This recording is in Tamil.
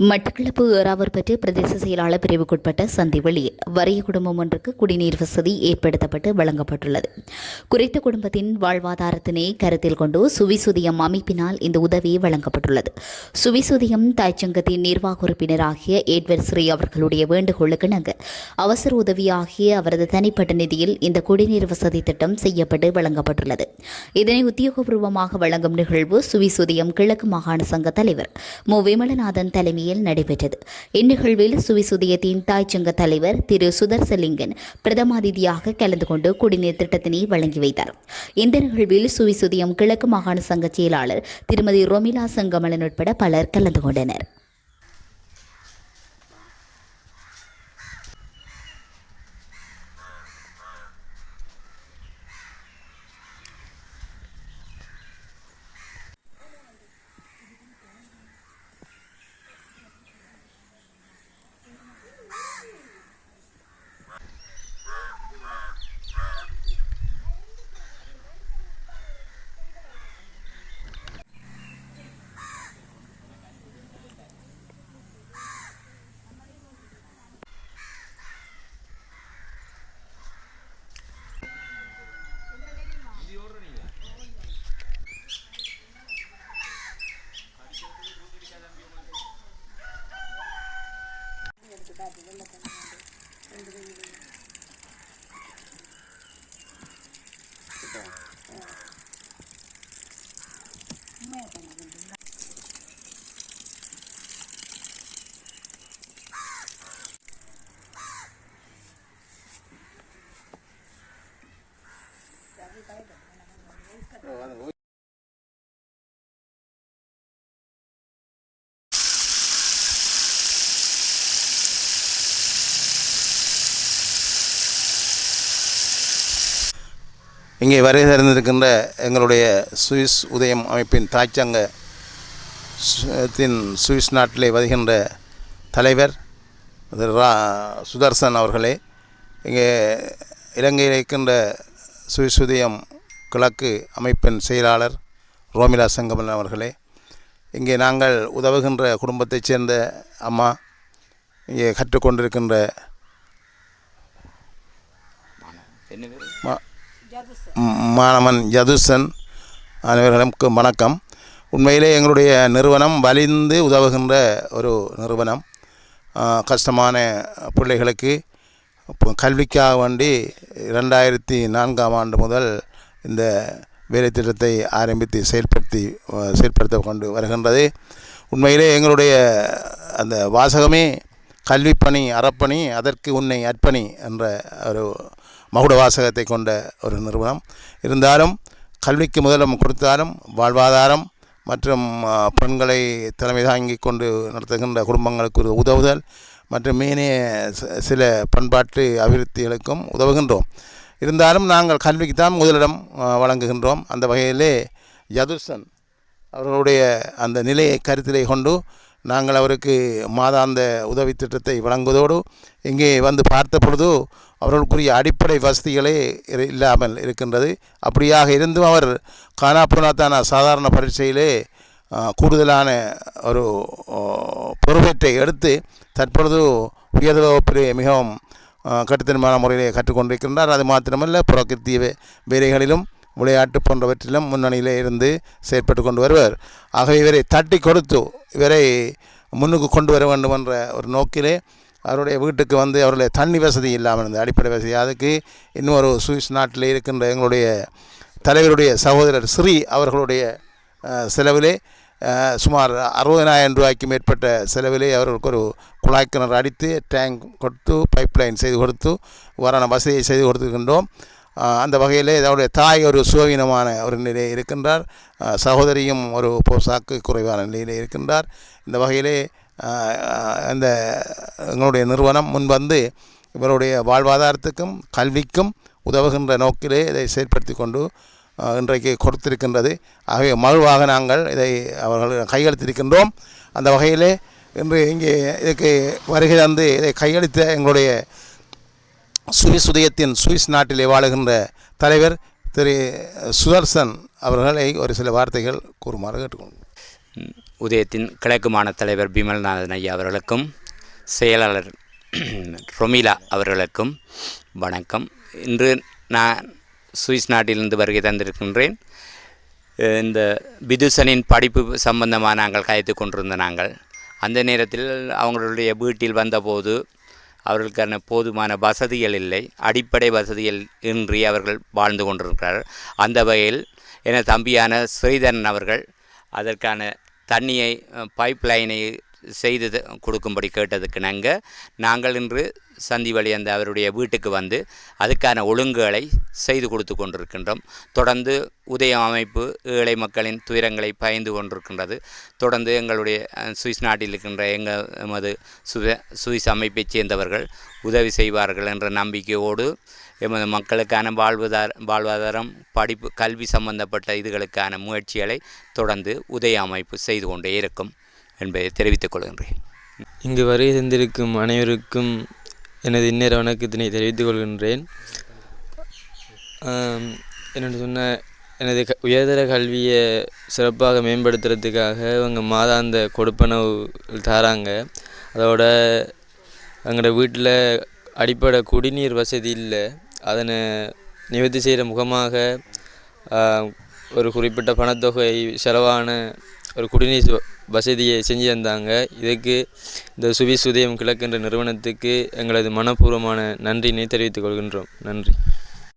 மட்டக்களப்பு ஏறாவூர்பற்று பிரதேச செயலாளர் பிரிவுக்குட்பட்ட சந்திவெளியில் வறிய குடும்பம் ஒன்றுக்கு குடிநீர் வசதி ஏற்படுத்தப்பட்டு வழங்கப்பட்டுள்ளது. குறித்த குடும்பத்தின் வாழ்வாதாரத்தினை கருத்தில் கொண்டு சுவிசுதியம் அமைப்பினால் இந்த உதவி வழங்கப்பட்டுள்ளது. சுவிசுதியம் தாய்ச்சங்கத்தின் நிர்வாக உறுப்பினராகிய ஏட்வர் ஸ்ரீ அவர்களுடைய வேண்டுகோளுக்கு இணங்க அவசர உதவியாகிய அவரது தனிப்பட்ட நிதியில் இந்த குடிநீர் வசதி திட்டம் செய்யப்பட்டு வழங்கப்பட்டுள்ளது. இதனை உத்தியோகபூர்வமாக வழங்கும் நிகழ்வு சுவிசுதியம் கிழக்கு மாகாண சங்க தலைவர் மு. விமலநாதன் தலைமையில் நடைபெற்றது. இந்நிகழ்வில் சுவிசுதியத்தின் தாய்ச்சங்க தலைவர் திரு சுதர்சலிங்கன் பிரதமாதிதியாக கலந்து கொண்டு குடிநீர் திட்டத்தினை வழங்கி வைத்தார். இந்த நிகழ்வில் சுவிசுதியம் கிழக்கு மாகாண சங்க செயலாளர் திருமதி ரொமிலா செங்கமலன் உட்பட பலர் கலந்து கொண்டனர். இங்கே வருகை தந்திருக்கின்ற எங்களுடைய சுவிஸ் உதயம் அமைப்பின் தாய்ச்சங்க சுவிஸ் நாட்டிலே வருகின்ற தலைவர் திரு ரா சுதர்சன் அவர்களே இங்கே இலங்கையில் இருக்கின்ற சுவிஸ் உதயம் கிழக்கு அமைப்பின் செயலாளர் ரோமிலா செங்கமலன் அவர்களே இங்கே நாங்கள் உதவுகின்ற குடும்பத்தைச் சேர்ந்த அம்மா இங்கே கற்றுக்கொண்டிருக்கின்ற ம், மாணவன் யதுசன் அனைவர்களுக்கு வணக்கம். உண்மையிலே எங்களுடைய நிறுவனம் வலிந்து உதவுகின்ற ஒரு நிறுவனம். கஷ்டமான பிள்ளைகளுக்கு கல்விக்காக வேண்டி ரெண்டாயிரத்தி நான்காம் ஆண்டு முதல் இந்த வேலை திட்டத்தை ஆரம்பித்து செயல்படுத்தி செயல்படுத்த கொண்டு வருகின்றது. உண்மையிலே எங்களுடைய அந்த வாசகமே கல்விப்பணி அறப்பணி அதற்கு உன்னை அர்ப்பணி என்ற ஒரு மகுட வாசகத்தை கொண்ட ஒரு நிறுவனம். இருந்தாலும் கல்விக்கு முதலம் கொடுத்தாலும் வாழ்வாதாரம் மற்றும் பெண்களை தலைமை தாங்கி கொண்டு நடத்துகின்ற குடும்பங்களுக்கு ஒரு உதவுதல் மற்றும் மேனே சில பண்பாட்டு அபிவிருத்திகளுக்கும் உதவுகின்றோம். இருந்தாலும் நாங்கள் கல்விக்கு தான் முதலிடம் வழங்குகின்றோம். அந்த வகையிலே யதுசன் அவர்களுடைய அந்த நிலையை கருத்திலே கொண்டு நாங்கள் அவருக்கு மாதாந்த உதவி திட்டத்தை வழங்குவதோடு இங்கே வந்து பார்த்த பொழுது அவர்களுக்குரிய அடிப்படை வசதிகளே இல்லாமல் இருக்கின்றது. அப்படியாக இருந்தும் அவர் காணாப்புனாத்தான சாதாரண பரீட்சையிலே கூடுதலான ஒரு பொறுப்பேற்றை எடுத்து தற்பொழுது உயர்ந்த வகுப்பிலே மிகவும் கட்டுத்தனமான முறையிலே கற்றுக்கொண்டிருக்கின்றார். அது மாத்திரமல்ல புறக்கத்திய வேலைகளிலும் விளையாட்டு போன்றவற்றிலும் முன்னணியில் இருந்து செயற்பட்டு கொண்டு வருவர். ஆகவே இவரை தட்டி கொடுத்து இவரை முன்னுக்கு கொண்டு வர வேண்டும் என்ற ஒரு நோக்கிலே அவருடைய வீட்டுக்கு வந்து அவருடைய தண்ணி வசதி இல்லாமல் இருந்தது. அடிப்படை வசதி. அதுக்கு இன்னொரு சுவிஸ் நாட்டில் இருக்கின்ற எங்களுடைய தலைவருடைய சகோதரர் ஸ்ரீ அவர்களுடைய செலவிலே சுமார் அறுபதனாயிரம் ரூபாய்க்கு மேற்பட்ட செலவிலே அவர்களுக்கு ஒரு குழாய் கிணறு அடித்து டேங்க் கொடுத்து பைப் லைன் செய்து கொடுத்து வரான வசதியை செய்து கொடுத்துருக்கின்றோம். அந்த வகையில் அவருடைய தாய் ஒரு சுவீனமான ஒரு நிலையில் இருக்கின்றார். சகோதரியும் ஒரு போசாக்கு குறைவான நிலையில் இருக்கின்றார். இந்த வகையிலே அந்த எங்களுடைய நிறுவனம் முன்வந்து இவருடைய வாழ்வாதாரத்துக்கும் கல்விக்கும் உதவுகின்ற நோக்கிலே இதை செயற்படுத்தி கொண்டு இன்றைக்கு கொடுத்திருக்கின்றது. ஆகவே மகிழ்வாக நாங்கள் இதை அவர்கள் கையெழுத்திருக்கின்றோம் அந்த வகையிலே இன்று இங்கே இதுக்கு வருகை தந்து இதை கையளித்த எங்களுடைய சுவிஸ் உதயத்தின் சுவிஸ் நாட்டிலே வாழுகின்ற தலைவர் திரு சுதர்சன் அவர்களை ஒரு சில வார்த்தைகள் கூறுமாறு கேட்டுக்கொள்கிறேன் உதயத்தின் கிழக்கு மாநில தலைவர் பிமல்நாதன் ஐயா அவர்களுக்கும் செயலாளர் ரொமிலா அவர்களுக்கும் வணக்கம். இன்று நான் சுவிஸ் நாட்டிலிருந்து வருகை தந்திருக்கின்றேன். இந்த பிதுசனின் படிப்பு சம்பந்தமாக நாங்கள் கதைத்து கொண்டிருந்த நாங்கள் அந்த நேரத்தில் அவங்களுடைய வீட்டில் வந்தபோது அவர்களுக்கான போதுமான வசதிகள் இல்லை. அடிப்படை வசதிகள் இன்றி அவர்கள் வாழ்ந்து கொண்டிருக்கிறார்கள். அந்த வகையில் என தம்பியான ஸ்ரீதரன் அவர்கள் அதற்கான தண்ணியை பைப் லைனை செய்து த- கொடுக்கும்படி கேட்டதுக்கு நாங்கள் நாங்கள் இன்று சந்தி வழி அந்த அவருடைய வீட்டுக்கு வந்து அதுக்கான ஒழுங்குகளை செய்து கொடுத்து கொண்டிருக்கின்றோம். தொடர்ந்து உதயம் அமைப்பு ஏழை மக்களின் துயரங்களை பயந்து கொண்டிருக்கின்றது. தொடர்ந்து எங்களுடைய சுவிஸ் நாட்டில் இருக்கின்ற எங்கள் எமது சுவிஸ் அமைப்பைச் சேர்ந்தவர்கள் உதவி செய்வார்கள் என்ற நம்பிக்கையோடு எமது மக்களுக்கான வாழ்வாதார வாழ்வாதாரம் படிப்பு கல்வி சம்பந்தப்பட்ட இதுகளுக்கான முயற்சிகளை தொடர்ந்து உதய அமைப்பு செய்து கொண்டே இருக்கும். என்பதை தெரிவித்துக் கொள்கின்றேன். இங்கு வருகை தந்திருக்கும் அனைவருக்கும் எனது இன்னேர வணக்கத்தினை தெரிவித்துக் கொள்கின்றேன். என்னென்னு சொன்ன எனது க உயர்தர கல்வியை சிறப்பாக மேம்படுத்துறதுக்காக அவங்க மாதாந்த கொடுப்பனவு தராங்க. அதோட எங்களோட வீட்டில் அடிப்படை குடிநீர் வசதி இல்லை. அதனை நிவர்த்தி செய்கிற முகமாக ஒரு குறிப்பிட்ட பணத்தொகை செலவான ஒரு குடிநீர் வசதியை செஞ்சு தந்தாங்க இதுக்கு இந்த சுவிஸ் சுதயம் கிழக்கு என்ற நிறுவனத்துக்கு எங்களது மனப்பூர்வமான நன்றியினை தெரிவித்துக் கொள்கின்றோம். நன்றி.